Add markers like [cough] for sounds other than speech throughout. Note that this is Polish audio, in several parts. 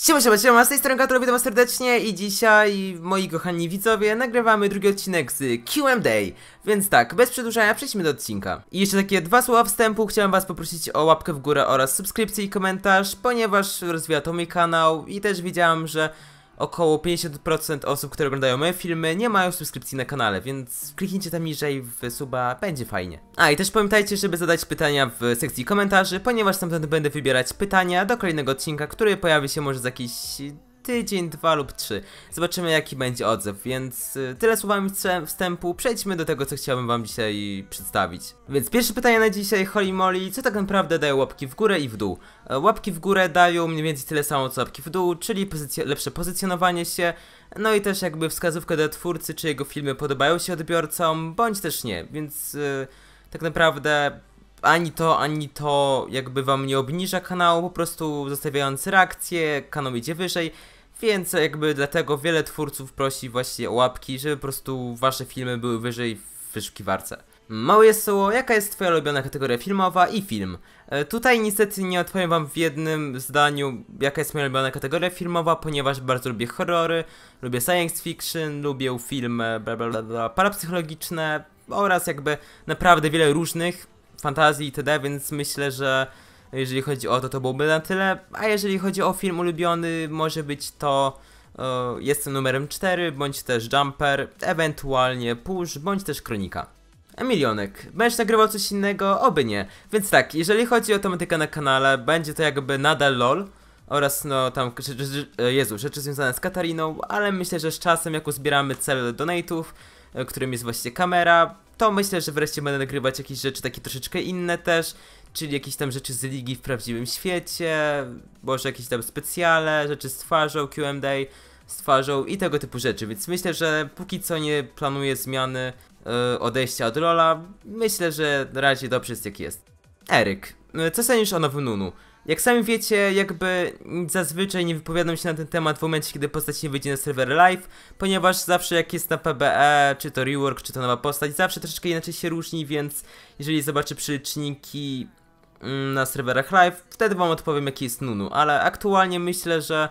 Siema, siema, siema, z tej strony Gator, witam serdecznie i dzisiaj, moi kochani widzowie, nagrywamy drugi odcinek z Q&A, więc tak, bez przedłużania przejdźmy do odcinka. I jeszcze takie dwa słowa wstępu, chciałem was poprosić o łapkę w górę oraz subskrypcję i komentarz, ponieważ rozwija to mój kanał i też widziałem, że około 50% osób, które oglądają moje filmy, nie mają subskrypcji na kanale, więc kliknijcie tam niżej w suba, będzie fajnie. A i też pamiętajcie, żeby zadać pytania w sekcji komentarzy, ponieważ stamtąd będę wybierać pytania do kolejnego odcinka, który pojawi się może za jakiś tydzień, dwa lub trzy. Zobaczymy jaki będzie odzew, więc y, tyle słowami wstępu, przejdźmy do tego co chciałbym wam dzisiaj przedstawić. Więc pierwsze pytanie na dzisiaj, Holy Molly, co tak naprawdę dają łapki w górę i w dół? E, łapki w górę dają mniej więcej tyle samo co łapki w dół, czyli lepsze pozycjonowanie się, no i też jakby wskazówkę do twórcy, czy jego filmy podobają się odbiorcom, bądź też nie, więc yy, tak naprawdę ani to, ani to jakby wam nie obniża kanału, po prostu zostawiając reakcję, kanał idzie wyżej, więc jakby dlatego wiele twórców prosi właśnie o łapki, żeby po prostu wasze filmy były wyżej w wyszukiwarce. Mały jest słowo, jaka jest twoja ulubiona kategoria filmowa i film? E, tutaj niestety nie odpowiem wam w jednym zdaniu, jaka jest moja ulubiona kategoria filmowa, ponieważ bardzo lubię horrory, lubię science fiction, lubię filmy bla bla bla, parapsychologiczne oraz jakby naprawdę wiele różnych fantazji itd., więc myślę, że jeżeli chodzi o to, to byłoby na tyle. A jeżeli chodzi o film ulubiony, może być to e, Jestem numerem 4, bądź też Jumper, ewentualnie Push, bądź też Kronika. Emilionek, będziesz nagrywał coś innego? Oby nie. Więc tak, jeżeli chodzi o tematykę na kanale, będzie to jakby nadal LOL oraz no tam, e, Jezu, rzeczy związane z Katariną, ale myślę, że z czasem jak uzbieramy cel donate'ów, e, którym jest właśnie kamera, to myślę, że wreszcie będę nagrywać jakieś rzeczy takie troszeczkę inne też, czyli jakieś tam rzeczy z ligi w prawdziwym świecie, może jakieś tam specjale, rzeczy z twarzą, Q&A z twarzą i tego typu rzeczy, więc myślę, że póki co nie planuję zmiany yy, odejścia od Lola, myślę, że na razie dobrze jest jak jest. Eryk, e, co sądzisz o nowym Nunu? Jak sami wiecie, jakby zazwyczaj nie wypowiadam się na ten temat w momencie, kiedy postać nie wyjdzie na serwer live, ponieważ zawsze jak jest na PBE, czy to rework, czy to nowa postać, zawsze troszeczkę inaczej się różni, więc jeżeli zobaczę przeliczniki na serwerach live, wtedy wam odpowiem jaki jest Nunu, ale aktualnie myślę, że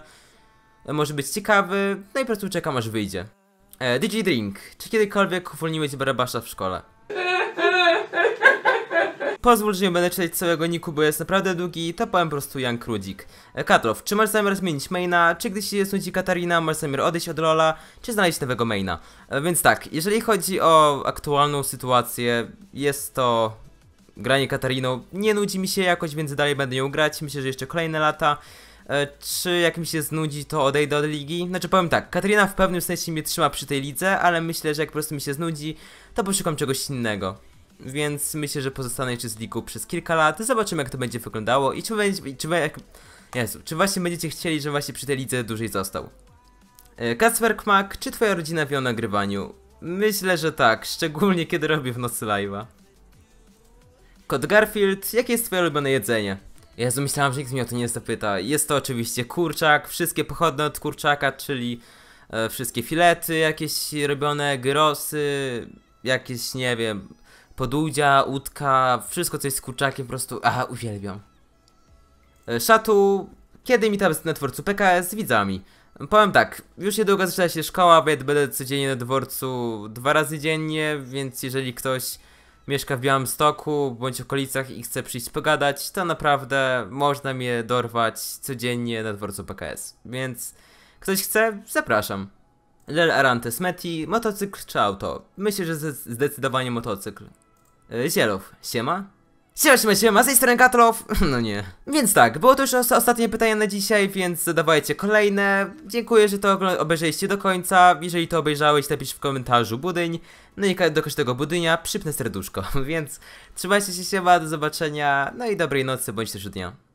może być ciekawy, no i po prostu czekam aż wyjdzie. E, DJ Drink, czy kiedykolwiek uwolniłeś Barabasza w szkole? Pozwól, że nie będę czytać całego niku, bo jest naprawdę długi, to powiem po prostu Jan Krudzik. E, Katlow, czy masz zamiar zmienić maina, czy gdy się znudzi Katarina, masz zamiar odejść od Lola, czy znaleźć nowego maina? E, więc tak, jeżeli chodzi o aktualną sytuację, jest to granie Katariną, nie nudzi mi się jakoś, więc dalej będę ją grać, myślę, że jeszcze kolejne lata. E, czy jak mi się znudzi, to odejdę od ligi? Znaczy powiem tak, Katarina w pewnym sensie mnie trzyma przy tej lidze, ale myślę, że jak po prostu mi się znudzi, to poszukam czegoś innego więc myślę, że pozostanę jeszcze z ligą przez kilka lat. Zobaczymy, jak to będzie wyglądało i czy będzie, czy, jak, Jezu, czy właśnie będziecie chcieli, że właśnie przy tej lidze dłużej został. E, Kmak, czy twoja rodzina wie o nagrywaniu? Myślę, że tak, szczególnie kiedy robię w nocy live'a. Kod Garfield, jakie jest twoje ulubione jedzenie? Jezu, myślałam, że nikt mnie o to nie zapyta. Jest to oczywiście kurczak, wszystkie pochodne od kurczaka, czyli e, wszystkie filety jakieś robione, gyrosy, jakieś, nie wiem, podudzia, łódka, wszystko co jest z kurczakiem po prostu, aha, uwielbiam. E, Szatu, kiedy mi tam na dworcu PKS widzami? Powiem tak, już niedługo zaczyna się szkoła, więc będę codziennie na dworcu dwa razy dziennie, więc jeżeli ktoś mieszka w Białymstoku bądź okolicach i chce przyjść pogadać, to naprawdę można mnie dorwać codziennie na dworcu PKS. Więc ktoś chce, zapraszam. Lel Arantes Meti, motocykl czy auto? Myślę, że zdecydowanie motocykl. Yy, Zielow, siema? Siema, siema, siema, z tej strony. [laughs] No nie. Więc tak, było to już ostatnie pytanie na dzisiaj, więc zadawajcie kolejne. Dziękuję, że to obejrzeliście do końca. Jeżeli to obejrzałeś, napisz w komentarzu budyń. No i do każdego budynia przypnę serduszko. [laughs] Więc trzymajcie się, siema, do zobaczenia. No i dobrej nocy, bądź też dnia.